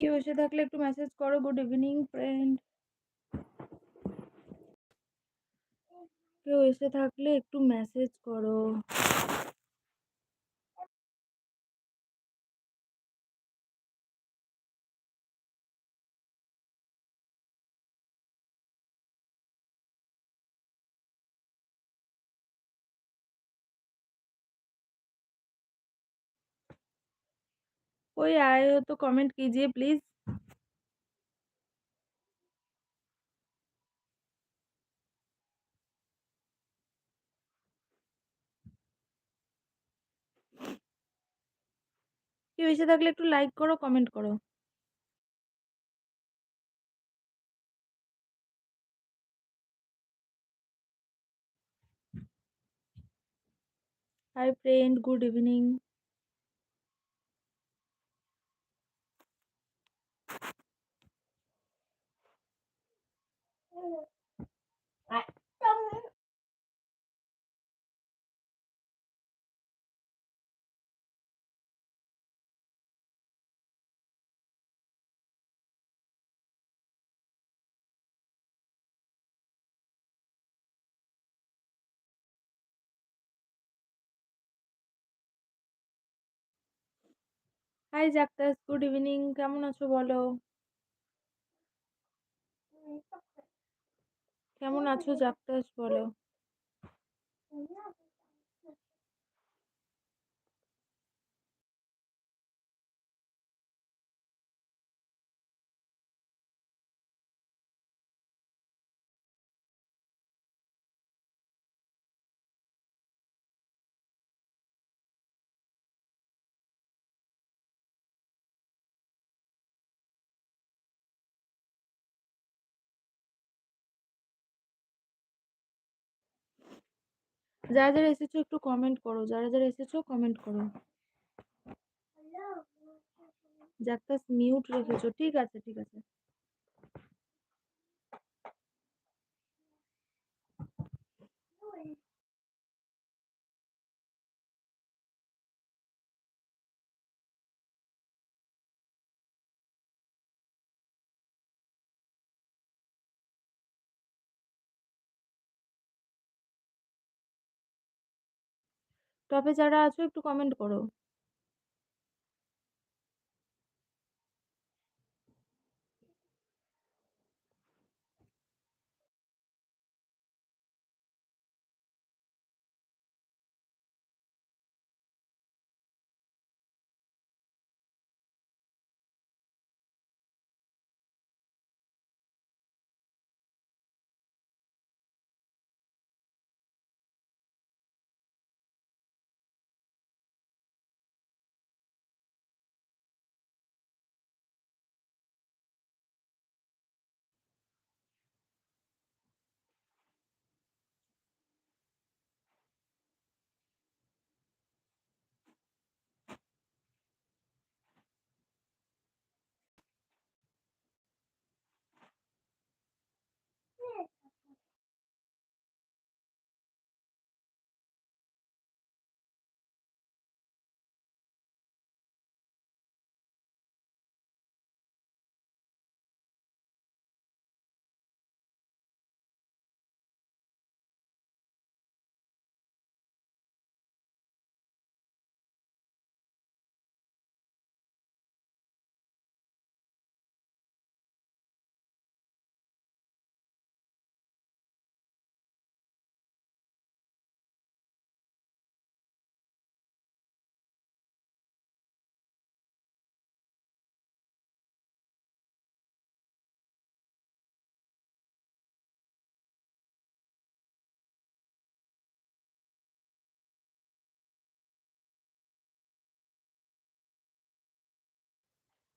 কেউ এসে থাকলে একটু মেসেজ করো গুড ইভিনিং ফ্রেন্ড কেউ এসে থাকলে একটু মেসেজ করো। कोई आए हो तो कमेंट कीजिए प्लीज কেউ এসে থাকলে একটু লাইক করো কমেন্ট করো hi friend good evening hi জাক্তাস good evening কেমন আছো বলো? কেমন আছো? জাক্তাস বলো। যারা যারা এসেছ একটু কমেন্ট করো যারা যারা এসেছ কমেন্ট করো। যাক মিউট রেখেছো ঠিক আছে ঠিক আছে। টপে যারা আছো একটু কমেন্ট করো।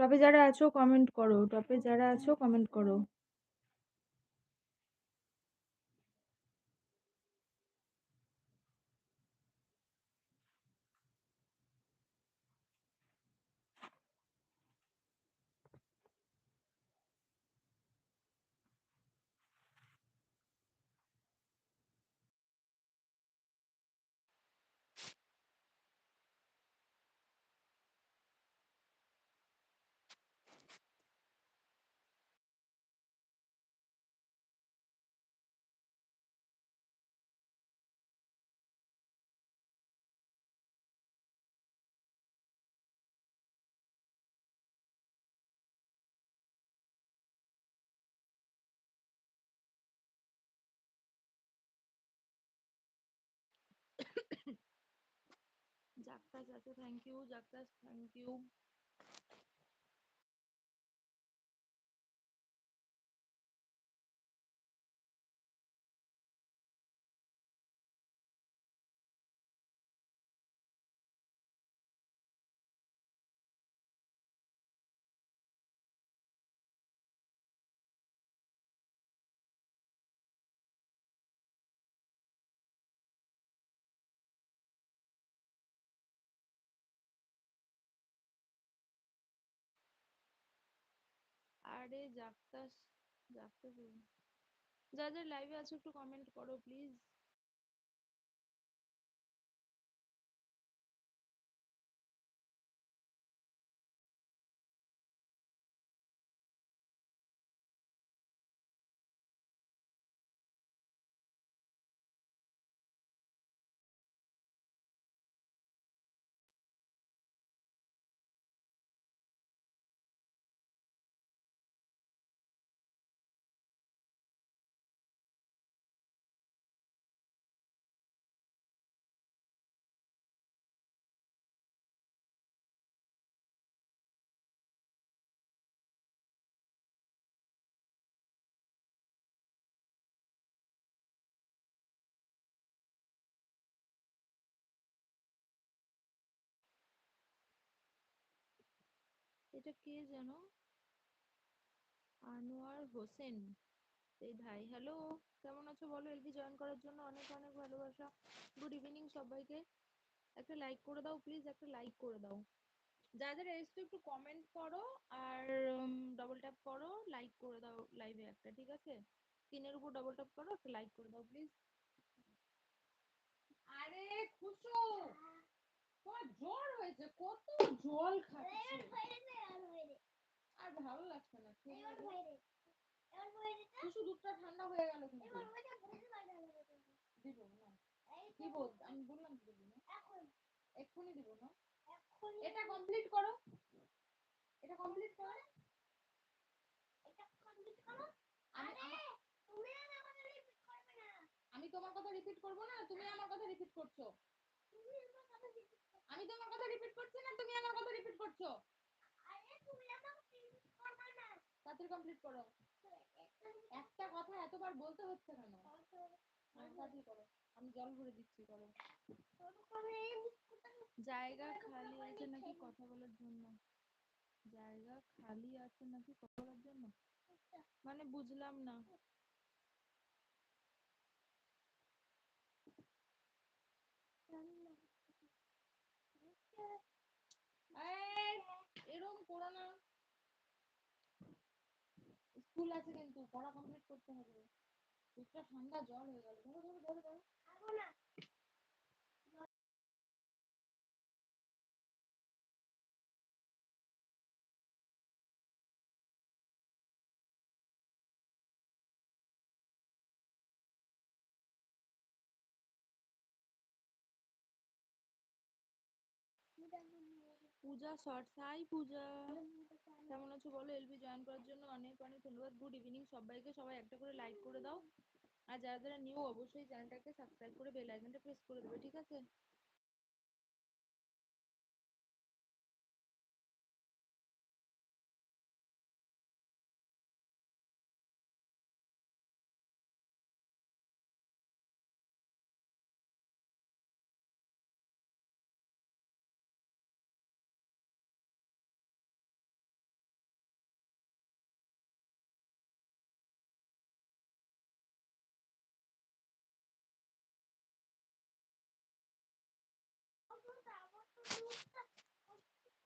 টপে যারা আছো কমেন্ট করো। টপে যারা আছো কমেন্ট করো। জাক্তাস আছে থ্যাংক ইউ জাক্তাস থ্যাংক ইউ আরে জাক্তাস যা যা লাইভে আছে একটু কমেন্ট করো প্লিজ এটা কে যেন? আনোয়ার হোসেন। এই ভাই হ্যালো কেমন আছো বলো? এলবি জয়েন করার জন্য অনেক অনেক ভালোবাসা। গুড ইভিনিং সবাইকে। একটা লাইক করে দাও প্লিজ একটা লাইক করে দাও। যাদের এসছো একটু কমেন্ট করো আর ডবল ট্যাপ করো লাইক করে দাও লাইভে একটা ঠিক আছে? স্ক্রিনের উপর ডবল ট্যাপ করো একটা লাইক করে দাও প্লিজ আরে খুশু তোমার জ্বর হয়েছে কত জল খাচ্ছে। আর ভালো লাগছে না দুধটা ঠান্ডা হয়ে গেল কিন্তু। দিব না। দিব আমি বললাম দিব না? এক্ষুনি দিব না। এটা কমপ্লিট করো। এটা কমপ্লিট করো। আমি তোমার কথা রিপিট করব না তুমি আমার কথা রিপিট করছ। আমি তোমার কথা রিপিট করছি না তুমি আমার কথা রিপিট করছ। তাড়াতাড়ি কমপ্লিট করো। একটা কথা এতবার বলতে হচ্ছে তাড়াতাড়ি করো। আমি জল ভরে দিচ্ছি, করো। জায়গা খালি আছে নাকি কথা বলার জন্য? জায়গা খালি আছে নাকি কথা বলার জন্য? মানে বুঝলাম না এই, এরম করো না আছে কিন্তু, পড়া কমপ্লিট করতে হবে। ঠান্ডা জ্বর হয়ে গেল। ধরো ধরো ধরো ধরো। Puja shorts hi Puja. কেমন আছো বলো? এলবি জয়েন করার জন্য অনেক অনেক ধন্যবাদ। গুড ইভিনিং সবাইকে। সবাই একটা করে লাইক করে দাও। আর যারা যারা নিউ অবশ্যই চ্যানেলটাকে সাবস্ক্রাইব করে বেল আইকনটা প্রেস করে দেবে, ঠিক আছে?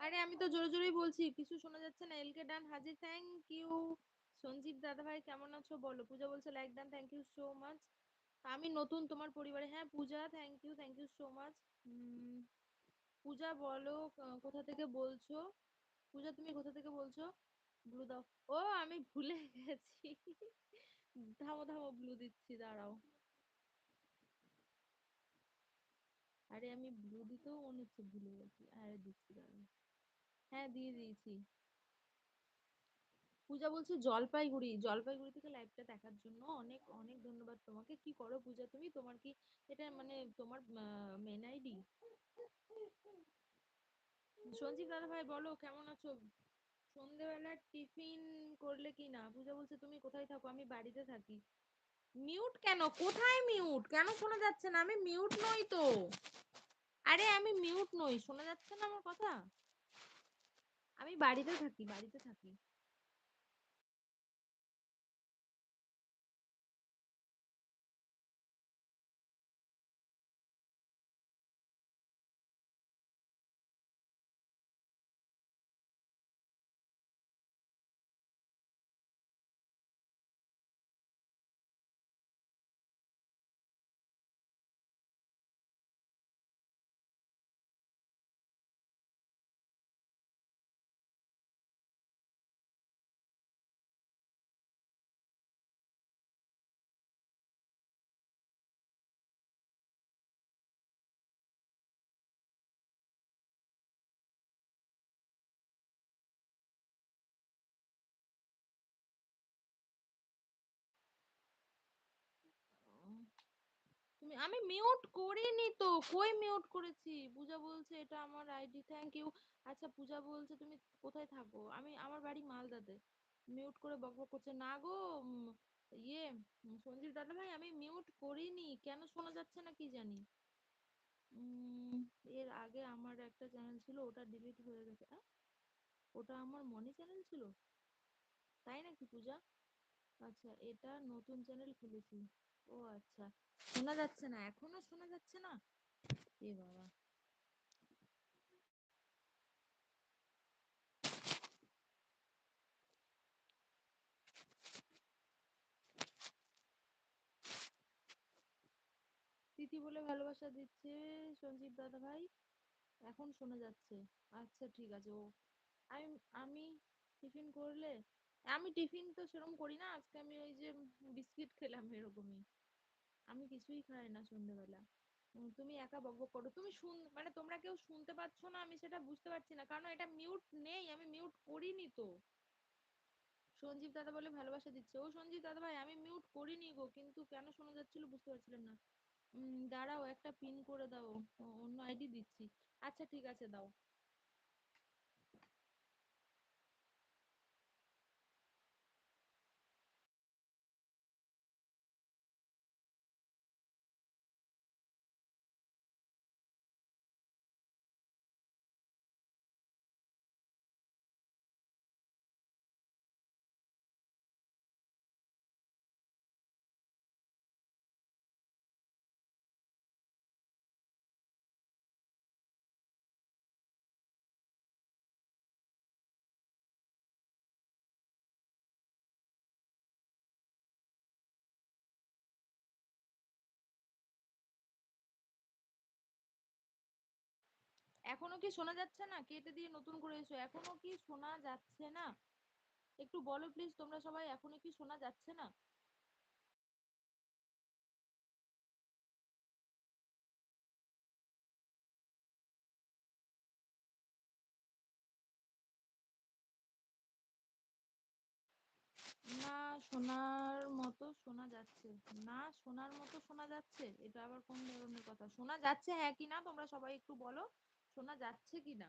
আরে আমি তো জোরে জোরেই বলছি, কিছু শোনা যাচ্ছে না। এলকে ডান, হাজির থ্যাংক ইউ সঞ্জীব দাদা ভাই কেমন আছো বলো? পূজা বলছে like done thank you so much আমি নতুন তোমার পরিবারে হ্যাঁ Puja thank you thank you so much Puja বলো কোথা থেকে বলছো? পূজা, তুমি কোথা থেকে বলছো? ব্লু দাও। ও, আমি ভুলে গেছি। থামো থামো, ব্লু দিচ্ছি, দাঁড়াও। আরে আমি ব্লু দিতেও মনে হচ্ছে ভুলে গেছি। আরে দিচ্ছি হ্যাঁ দিয়ে দিয়েছি। পূজা বলছে জলপাইগুড়ি। জলপাইগুড়ি থেকে লাইভটা দেখার জন্য অনেক অনেক ধন্যবাদ তোমাকে। কি করো পূজা তুমি? তোমার কি এটা মানে তোমার মেন আইডি সঞ্জীব দাদা ভাই বলো, কেমন আছো? সন্ধেবেলা টিফিন করলে কি না পূজা বলছে তুমি কোথায় থাকো? আমি বাড়িতে থাকি। মিউট কেন? কোথায় মিউট কেন শোনা যাচ্ছে না? আমি মিউট নই তো। আরে, আমি মিউট নই। শোনা যাচ্ছে না আমার কথা? আমি বাড়িতে থাকি বাড়িতে থাকি। আমি মিউট করিনি তো, কই মিউট করেছি? পূজা বলছে এটা আমার আইডি থ্যাংক ইউ আচ্ছা পূজা বলছে তুমি কোথায় থাকো? আমি, আমার বাড়ি মালদাতে। মিউট করে বকবক করছে, না গো ইয়ে সঞ্জীব দাদা ভাই, আমি মিউট করিনি। কেন শোনা যাচ্ছে না কি জানি? এর আগে আমার একটা চ্যানেল ছিল, ওটা ডিলিট হয়ে গেছে। ওটা আমার মনি চ্যানেল ছিল? তাই নাকি পূজা? আচ্ছা এটা নতুন চ্যানেল খুলেছি। ও আচ্ছা শোনা যাচ্ছে না, এখনও শোনা যাচ্ছে না? এ বাবা। তিথি বলে ভালোবাসা দিচ্ছে সঞ্জীব দাদা ভাই। এখন শোনা যাচ্ছে। আচ্ছা ঠিক আছে। ও, আমি আমি টিফিন করলে আমি টিফিন তো সেরকম করি না। আজকে আমি ওই যে বিস্কিট খেলাম এরকমই। আমি কিছুই খাই না সন্ধ্যেবেলা তুমি একা বকবক করো। তুমি শুন মানে তোমরা কেউ শুনতে পাচ্ছ না, আমি সেটা বুঝতে পারছি না। কারণ এটা মিউট নেই, আমি মিউট করিনি তো। সঞ্জীব দাদা বলে ভালোবাসা দিচ্ছে। ও সঞ্জীব দাদা ভাই, আমি মিউট করিনি গো, কিন্তু কেন শোনা যাচ্ছিল বুঝতে পারছিলাম না। দাঁড়াও, একটা পিন করে দাও। অন্য আইডি দিচ্ছি। আচ্ছা ঠিক আছে, দাও। এখনও কি শোনা যাচ্ছে না? কেটে দিয়ে নতুন করে এসো। এখনও কি শোনা যাচ্ছে না? একটু বলো প্লিজ তোমরা সবাই এখনও কি শোনা যাচ্ছে না? না শোনার মতো শোনা যাচ্ছে। না শোনার মতো শোনা যাচ্ছে? এটা আবার কোন ধরনের কথা? শোনা যাচ্ছে হ্যাঁ কি না? তোমরা সবাই একটু বলো। শোনা যাচ্ছে কি না?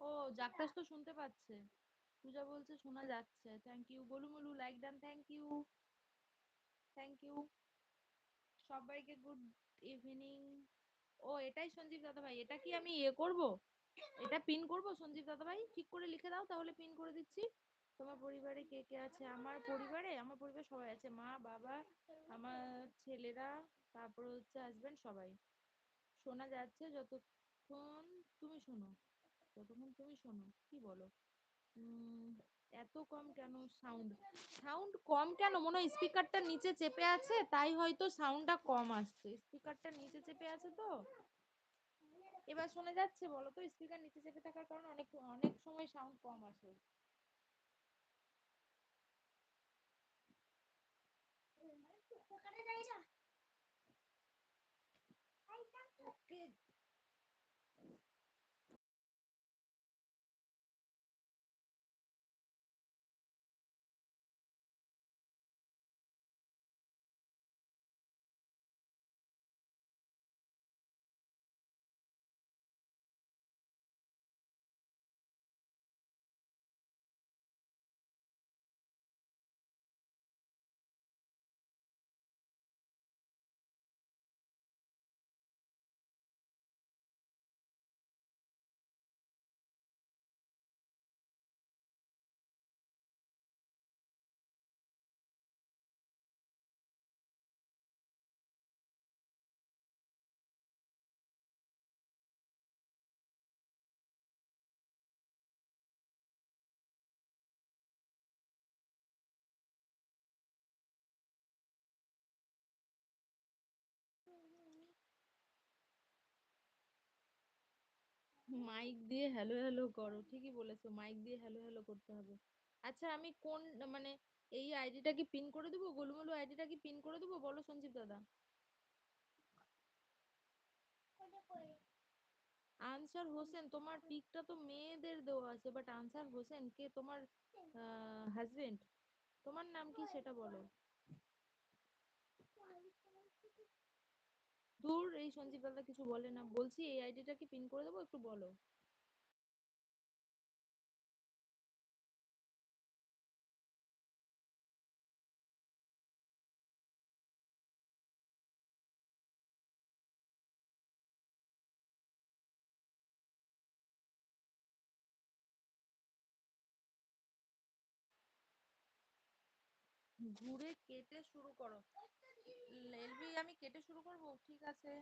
ও জাকটাস তো শুনতে পাচ্ছে। পূজা বলছে শোনা যাচ্ছে। Thank you Golu Molu like done thank you thank you সবাইকে গুড ইভিনিং ও এটাই সঞ্জীব দাদা ভাই এটা কি আমি ইয়ে করব? এটা পিন করব? সঞ্জীব দাদা ভাই ঠিক করে লিখে দাও তাহলে পিন করে দিচ্ছি। তোমার পরিবারে কে কে আছে? আমার পরিবারে আমার পরিবারে সবাই আছে। মা বাবা আমার ছেলেরা তারপর হচ্ছে হাজবেন্ড সবাই। শোনা যাচ্ছে যতক্ষণ তুমি শোনো যতক্ষণ তুমি শোনো কি বলো? উম, এত কম কেন সাউন্ড সাউন্ড কম কেন? মনে হয় স্পিকারটা নিচে চেপে আছে, তাই হয়তো সাউন্ডটা কম আসছে। স্পিকারটা নিচে চেপে আছে তো। এবার শোনা যাচ্ছে, বলো তো স্পিকার নিচে চেপে থাকার কারণে অনেক অনেক সময় সাউন্ড কম আসে। মাইক দিয়ে হ্যালো হ্যালো করো, ঠিকই বলেছ মাইক দিয়ে হ্যালো হ্যালো করতে হবে। আচ্ছা আমি কোন মানে এই আইডিটা কি পিন করে দেবো? গোলুমলু আইডিটা কি পিন করে দেবো? বলো সঞ্জীব দাদা। আনসার হোসেন, তোমার পিকটা তো মেয়েদের দেওয়া আছে বাট আনসার হোসেন কে তোমার হাজবেন্ড তোমার নাম কি সেটা বলো? দূর এই সঞ্জীব দাদা কিছু বলে না। বলছি, এই আইডিটা কি পিন করে দেবো? একটু বলো। ঘুরে কেটে শুরু করো। এলবি আমি কেটে শুরু করব? ঠিক আছে।